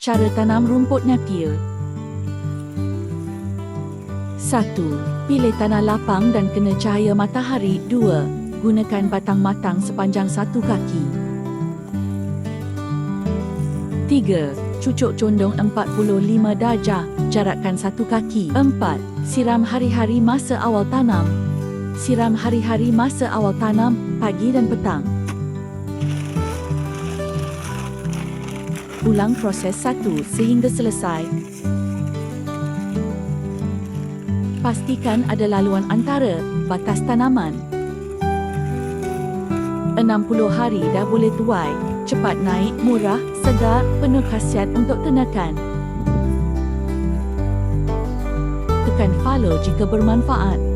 Cara tanam rumput Napier 1. Pilih tanah lapang dan kena cahaya matahari 2. Gunakan batang matang sepanjang satu kaki 3. Cucuk condong 45 darjah, jarakkan satu kaki 4. Siram hari-hari masa awal tanam Siram hari-hari masa awal tanam, pagi dan petang Ulang proses satu sehingga selesai. Pastikan ada laluan antara batas tanaman. 60 hari dah boleh tuai. Cepat naik, murah, segar, penuh khasiat untuk tenakan. Tekan follow jika bermanfaat.